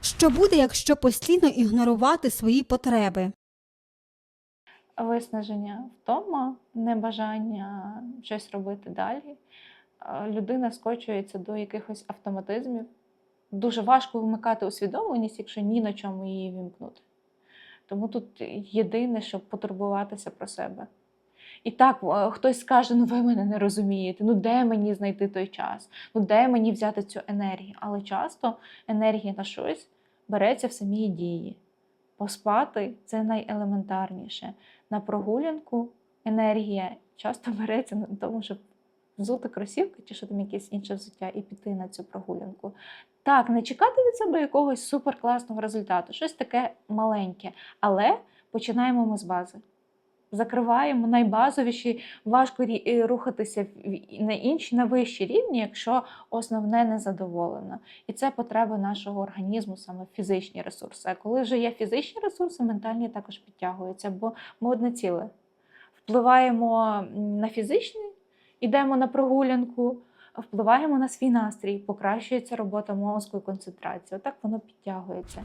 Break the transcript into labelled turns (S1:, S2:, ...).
S1: Що буде, якщо постійно ігнорувати свої потреби?
S2: виснаження втома, небажання щось робити далі. Людина скочується до якихось автоматизмів. Дуже важко вмикати усвідомленість, якщо ні на чому її вімкнути. Тому тут єдине, щоб потурбуватися про себе. І так, хтось скаже: ну ви мене не розумієте, ну де мені знайти той час, ну де мені взяти цю енергію? Але часто енергія на щось береться в самій дії. Поспати це найелементарніше. На прогулянку енергія часто береться на тому, щоб взути кросівки чи що там якесь інше взуття і піти на цю прогулянку. Так, не чекати від себе якогось суперкласного результату, щось таке маленьке, але починаємо ми з бази. Закриваємо найбазовіші, важко е, рухатися на інші, на вищі рівні, якщо основне не задоволено. І це потреби нашого організму, саме фізичні ресурси. А коли вже є фізичні ресурси, ментальні також підтягуються, бо ми одне ціле. Впливаємо на фізичний, йдемо на прогулянку, впливаємо на свій настрій, покращується робота мозку і концентрація. Отак воно підтягується.